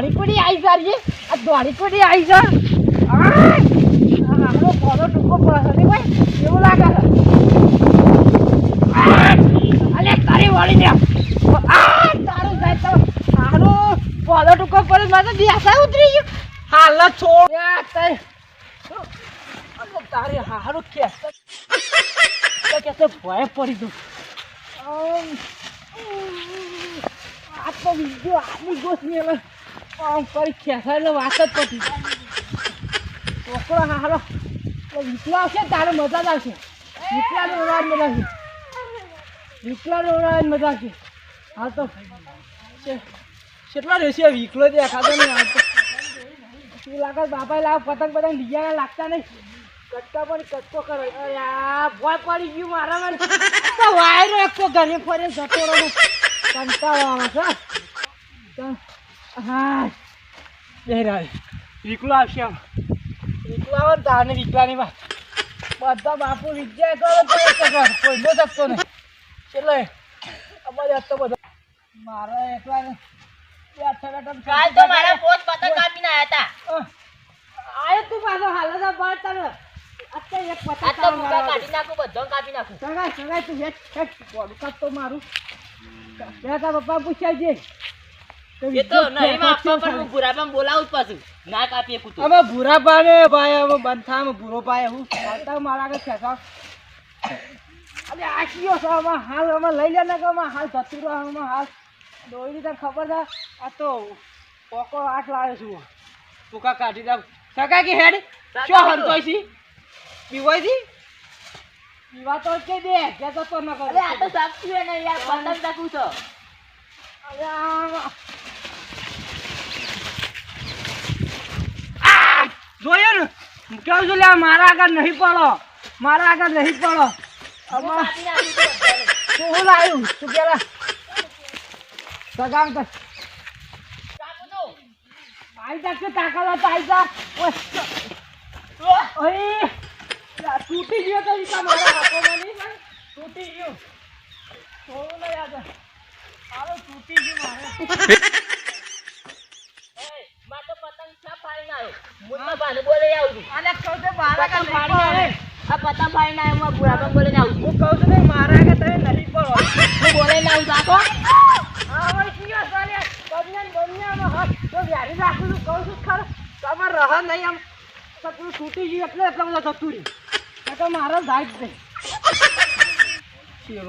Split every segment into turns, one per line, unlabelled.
દોડી પડી આવી જારી આ દોડી પડી આવી જા? આપણો પોલો ટૂંકો પડે ભાઈ. એવું લાગે! અલે તારી વળી દે આ તારું જાય તો. હારું પોલો ટૂંકો પડે મારે બેસા ઉતરી ગયો. હાલ, છોડ. તારી તારી હારું કે ભય પડી દઉં આ તો બીજો આદમી ગોસ હવે. આમ કરી વાત જ પતી છોકરો હારો વિકલા આવશે તારે મજા જ આવશે. વિકલાનો ઉડાડ મજા આવશે. વિકલાનો ઉડાડ મજા આવશે. હાલ તો કેટલા રહેશે વિકલો દેખાતો નહીં હાલ તો. લાગે? બાપા લાવ, પતંગ પતંગ બીજા લાગતા નહીં. કટકા પણ કટકો કરો. અરે આ ભોય પડી ગયું મારા મને તો વાયરો એક ઘરે ફરે, જતો રહો. કંટાળો આવે છે હા. વિકલો આવશે આમ. વિકલો આવે ને વિકલાની બધા બાપુ કરો એક શકતો નહીં. એટલે અમારે આ તો બધા મારા એકલા ને બેઠા બેઠા
કાલ તો મારા પોત પતંગ કાપીને આયા હતા.
આયો તું પાછો. હાલ જ બાર તને અત્યારે એક પતંગ
આ તો મુકા
કાઢવા
કાઢી નાખું બધો કાપી નાખું.
સગાઈ સગાઈ તું હેઠ કાપતો મારું. ત્યાં પપ્પા પૂછ્યા છે.
એ તો નહીં આપવા પણ હું ભૂરાબાને બોલાવું જ પાછું. ના કાપીએ કૂતું
અમે ભૂરા પાને ભાઈ અમે બંધા અમે ભૂરો પાય હું ચાલતા મારા આગળ ખેંચા અરે આ કયો છે? આમાં હાલ અમે લઈ લે ને કે આમાં હાલ જતું રહે આમાં હાલ. દોડી તને ખબર છે? આ તો પોકો આઠ લાવ્યો છું ટૂંકા કાઢી દઉં સગા કે હેડ? શું હંતોય છી પીવાય છી પીવા તો જ દે કે તો ન કરે.
આ તો સાચું ને યાર પતંગ ચાકુ છો.
અરે જોયો ને. કેવું છું લ્યા મારા આગળ નહીં પડો. મારા આગળ નહીં પડો.
હું.
તું લાવ્યું? તું પેલા સગામ કર
તો.
આઈ જા. કે તાકાત હતો આઈ જા. ઓય. તૂટી ગયો તો ઈકા મારા હાથોમાં નહીં ભાઈ તૂટી ગયો. થોડું નહીં આજે. હાલો તૂટી ગયું મારે
એય, માર તો પતંગ છ ફાડીને આવ્યો. હું તો ભાને બોલાઈ આવું છું.
આલે કહું છું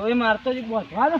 મારા મારતો જ બોધવાનો.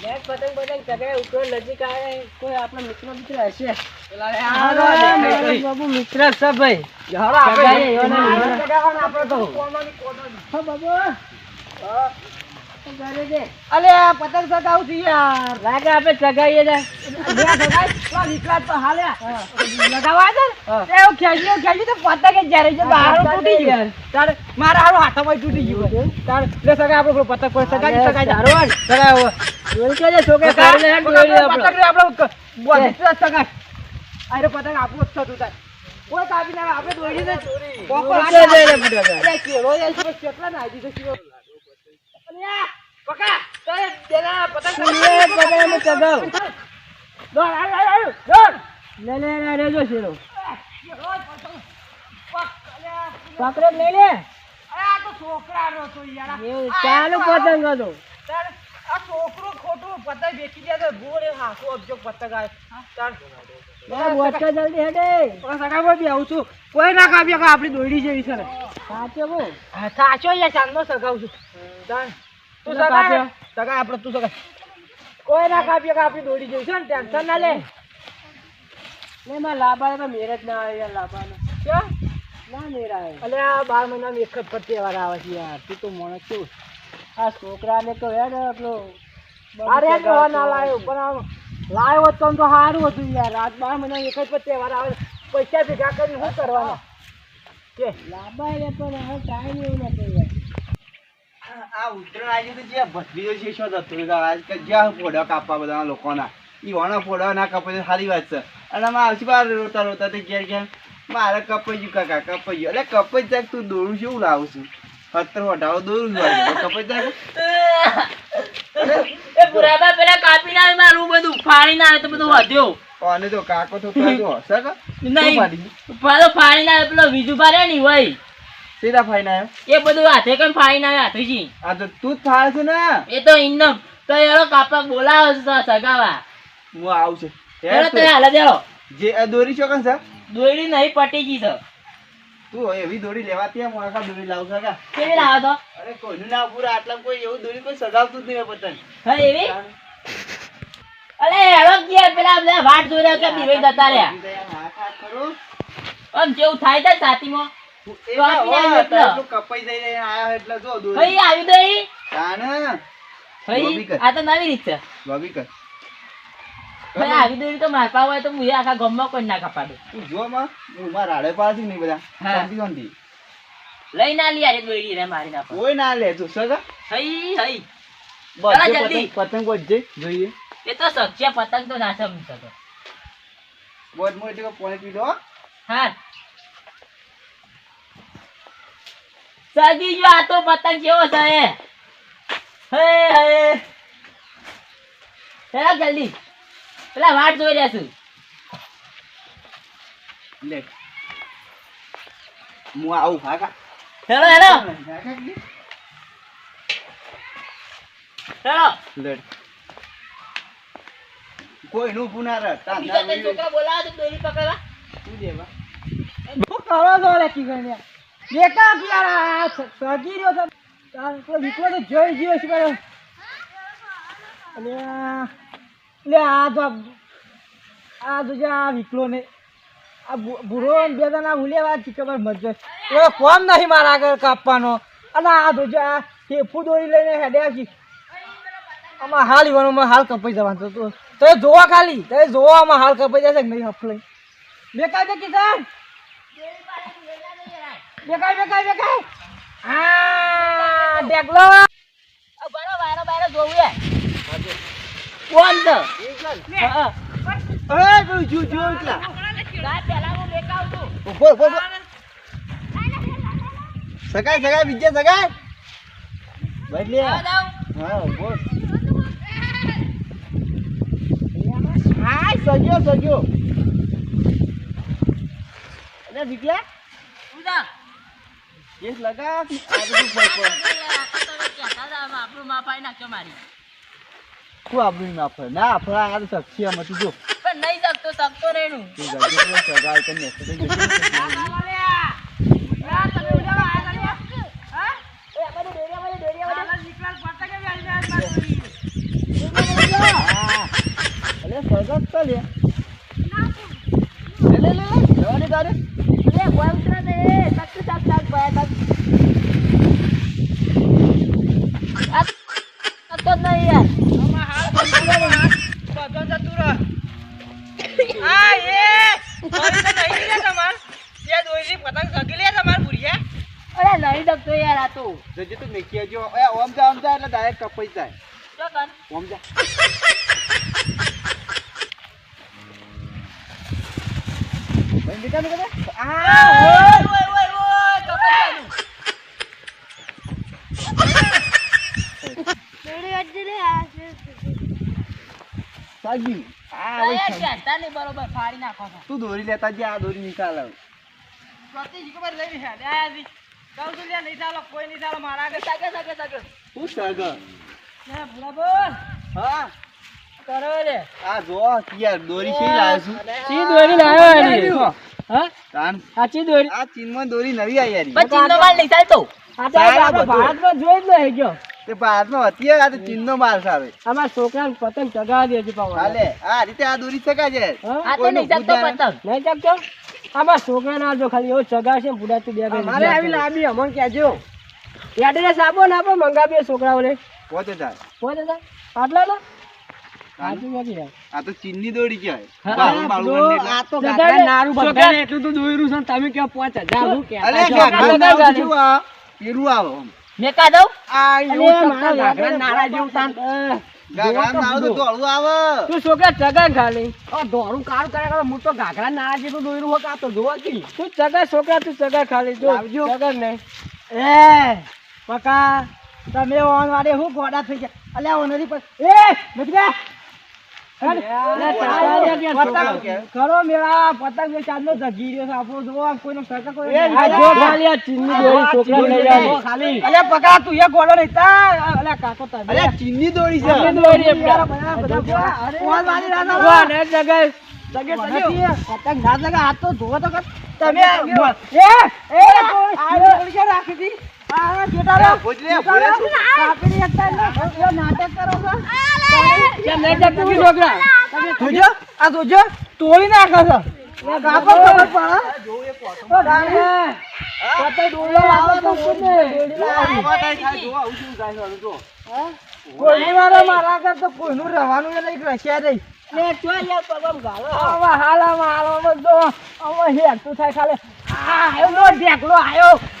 મેં પતંગ પતંગ ચગાવ્યા, ઉપર નજીક આવ્યા, કોઈ આપણો મિત્ર મિત્ર હશે?
બાબુ મિત્ર છે ભાઈ. બાબુ. અલે પતંગ ચગાવું છું યાર. લાગે આપણે ચગાવીએ નીકળા તો હાલે. લગાવવા છે ને. એવું ખેંચ્યું ખેંચ્યું તો પતંગ જ જ્યારે છે બહાર તૂટી ગયું. તાર મારા હારું હાથામાં તૂટી ગયું તાર લે સગા આપણે પતંગ કોઈ સગાઈ સગાઈ ધારવાડ સગાઈ ડોલ કે છોકરા પતંગ રે આપણે અરે પતંગ આપણું જ થતું તાર. કોઈ કાપી ના આપણે દોડી દે કોકો કેળો કેટલા દીધો અલ્યા, પકા, તારે પેલા પતંગ
તું પતંગ અમે ચગાવ.
દોડ, આવ, આવ, આવ, દોડ.
લે લે લે રેજો શેરો.
રોજ પતંગ. પક, અલ્યા,
પકડો લઈ લે.
અરે આ તો છોકરાનો હતો યાર.
ચાલુ પતંગ હતો.
આ છોકરો ખોટું પતંગ વેચી દે તો ગોળે હાથો અબજો પતંગ આવે. તાર
લે જલ્દી હેડે.
બી આવું છું. કોઈ ના કાપ્યા આપણી દોડી જેવી છે ને.
સાચો બો
સાચો યાર ચાંદનો સગાવું છું. તાર તું
તું
સગા સગા આપણે તું સગા કોઈ ના કાપ્યા કાપી દોડી છે ને ટેન્શન ના લે.
લે માં લાબાને તો મેરેજ ના આવે યાર લાબાને.
ક્યાં?
ના આવે
અલે આ બાર મહિનામાં એક જ પર તહેવાર આવે છે યાર તું તો મોણસ છું
આ છોકરાને તો હેડ આપણો
અરે નવા ના લાવ્યો પણ આમ લાવ્યો તો તો સારું હતું યાર આજ બાર મહિના એક જ પર તહેવાર આવે પૈસા ભેગા કરીને શું કરવાના? કે?
લાબાય રે પણ હવે ટાઈમ એવું યાર.
આ ઉત્તરાયણ આજે તો જે ભત્રીજો છે શું થતું હતું આજકાલ જ્યાં ફોડા કાપવા બધા લોકોના. ઈ વાણા ફોડા ના કપાય સારી વાત છે. અને આમાં આવતી બાર રોતા રોતા તો ઘેર ઘેર મારે કપાઈ ગયું કાકા કપાઈ ગયું. એટલે કપાઈ જાય તું દોરું શું લાવું છું સત્તર વટાવો દોરું છું કપાઈ જાય
એ બુરાબા પેલા કાપી ના મારું બધું ફાડી ના તો બધું વધ્યો
અને તો કાકો તો હશે કે?
નહીં
ફાડી?
ના આવે પેલો બીજું ભારે ને હોય.
સીધા ફાઈને આવ્યો?
એ બધું હાથે કેમ ફાડી ના આવે હાથેથી
આ તો તું જ છે ને.
એ તો ઇન્નો તો એરો કાપા બોલાવો છે સગાવા.
હું આવું છું.
એનો તો હાલે દેરો
જે આ દોરી છો છે?
દોરી નહીં પટી ગઈ છે.
તું એવી દોરી લેવાતી હું આખા દોરી લાવ કાકા.
કેવી લાવો તો
અરે કોઈનું ના પૂરા આટલા કોઈ એવું દોરી કોઈ સગાવતું જ નહીં પતંગ
હા એવી? અલે એરો કે પેલા બધા વાટ દોર્યા કે દિવાઈ જતા રહ્યા. આમ જેવું થાય છે છાતીમાં
ના કપાઈ જઈને આયા એટલે જો
ભાઈ આવી તો
તાને.
ભાઈ આ તો નવી રીત છે.
ભાભી કર.
ભાઈ આવી દોરી તો મારપા હોય તો હું આખા ગામમાં કોઈ ના કપા દઉં
તું જો માં, હું મારા રાડે પાડે છે બધા. શાંતિ શાંતિ.
લઈ ના લી અરે દોરી રે મારી નાખો
કોઈ ના લે તું સગા
હઈ હઈ.
બધે
જલ્દી.
પતંગ વધજે જોઈએ.
એ તો સચ્ચે પતંગ તો ના સમજી શકો
બોધ મોટી કો પાણી પી
હા. સગી જો આ તો પતંગ કેવો છે હે? હે ચાલો જલ્દી. પેલા વાટ જોઈ રહ્યા છું
લે. હું આવું કાકા
હેલો હેલો. હેલો.
લે. કોઈ નું પુના રહ
બીજા ત્રણ છોકરા બોલાવો તો દોરી પકડવા.
તું દેવા?
શું કરો છો લે કિગણ્યા? બેકાર યાર આ સ- સગી રહ્યો છે. પેલો વિકલો તો જોઈ ગયો છે પેલો. અને આ- તો આ તો આ વિકલો ને આ બુરો બે જણા ઉલેવા જ ખબર મરજો એવો કોમ નહીં મારા આગળ કાપવાનો. અને આ તો આ ટેફુ દોરી લઈને હેડ્યા છે. આમાં હાલ ઈવાનું હાલ કપાઈ જવાનું તો તો જોવા ખાલી. તો એ જોવા આમાં હાલ કપાઈ જશે નહીં હફલાઈ બેકા છે કિશન બેકાર બેકાર આ ડેગલો
આ બારો બારો બારો જોવું એ કોણ હા
એ તું જો જો એટલા.
ગાય પહેલા હું છું
ઊભો ઊભો. સગાઈ બીજે સગાઈ? ભાઈ લે
આવો. જાઓ.
હા ઊભો. સગ્યો સગ્યો અરે વિકલા
ઉજા.
કેસ લગા આ બધું
આપણું માપ આઈ નાખ્યો મારી
તું આપણું ફર ના ફર આ તો સક્ષી આમ હતું જો
પણ નહીં શકતો શકતો રહેનું
તું સગાઈ કરીને તો. હા. અલે સગત તો લે લે જવા દે તારે
અરે નહીં શકતો યાર આ તો.
જજે તું મેકી જો એ ઓમ જા ઓમ જા એટલે ડાયરેક્ટ કપાઈ જાય.
જો કર.
ઓમ જા. ભાઈ બેટા
ઓય, ઓય, ઓય, ઓય, કપાઈ ગયાનું.
સાગી. આ
કહેતા નહીં બરોબર ફાડી નાખો છો
તું દોરી લેતા જા આ દોરી નિકાલ હવે.
સગે, સગે, સગે.
હું સગર? હા? આ જો યાર દોરી શી લાવ્યો છું? તાન. આ ચીનમાં દોરી નવી આવી યાર.
પણ ચીનનો માલ નહીં ચાલતો.
ભારતમાં જોઈ જ નહીં ગયો.
તે ભારતમાં હતી આ તો ચીનનો માલ છે હવે.
અમારા છોકરાને પતંગ ચગાવી દેજો.
હાલે આ રીતે આ દોરી ચગાજે છે.
આ તો નહીં ચાલતો?
ચાકતો અમારા છોકરાને આલજો ખાલી એવો ચગાવશે છે બુડા બે
મારે આવી લાંબી અમણ કહેજો. એડ્રેસ આપો ને આપો મંગાવીએ છોકરાઓને.
પોતે તાર
પોતે દાદા આટલા ના.
આ તો ચીનની કહેવાય.
જો
એટલે.
આ તો
છોકરા-
દોયરું છે તમે કહો પાંચ હજાર હું
આ? પેલું આવે
મેં કા
આ ગાગરા નારા જેવું
તો
તું છોકરા ખાલી?
ધોળું કાળું કર્યા કરે હું તો ગાગરા નારા જેટલું દોયરું હોય કાં તો જોવા કી
તું ચગા છોકરા તું ચગા ખાલી જો
લાવજો.
ચગા નહીં એ પકા તમે ઓન વાડે હું ગોડા થઈ ગયા. અલ્યા ઓનરી નથી પર એ નથી બે મેળા પતંગ જે ચાંદનો જગી રહ્યો છે આપણો. જોવો આમ કોઈનો સરકાર કોઈ
ખાલી આ ચીનની દોરી છોકરાને લઈ આવી.
ખાલી. અલ્યા પકડા તું એ ગોળો નહીં. તા અલ્યા કાકો તા
અરે ચીનની દોડી છે.
ઊભા ને જગાય.
પતંગ ના જગા. હાથ તો ધોવો તો તમે એ એ રાખી દી તોડી નાખે છે. તો? મારા કર કોઈનું રહેવાનું નહીં રસ્યા નહીં. આવા હાલામાં હાલામાં જો આવા થાય ખાલી. આ આયો નો ઢેકલો આયો.
બધા બેઠા ને આ તો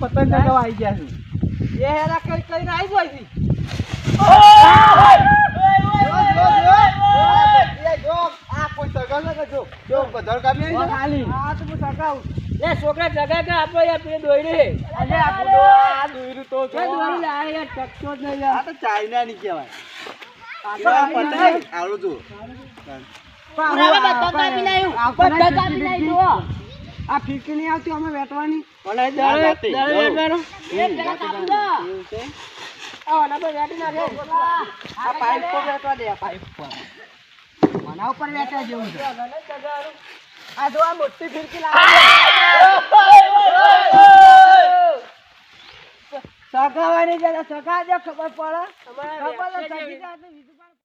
પતંગ ચગાવવા આવી ગયા છે. એ જો, આ કોઈ સગા છે કે જો? જો, ગધર કાપી તો છે?
લે છોકરા જગા કે આપો યાર પેલી અલે
આ દોયરું તો જો.
એ દોરી લાવે યાર, ટકતો જ નહીં યાર.
આ તો ચાઇનાની કહેવાય. કેવા પતંગ? આવડું જો.
આ ફીકી નહીં આવતી અમે વેટવાની
આ?
આ વેટવા દે આ પાઇપ પર મના ઉપર વેટા જેવું છે આ જો આ મોટી ફીરકી લાગે. સગાવાની જરા સગા જો ખબર પડે. ખબર સગી જાતે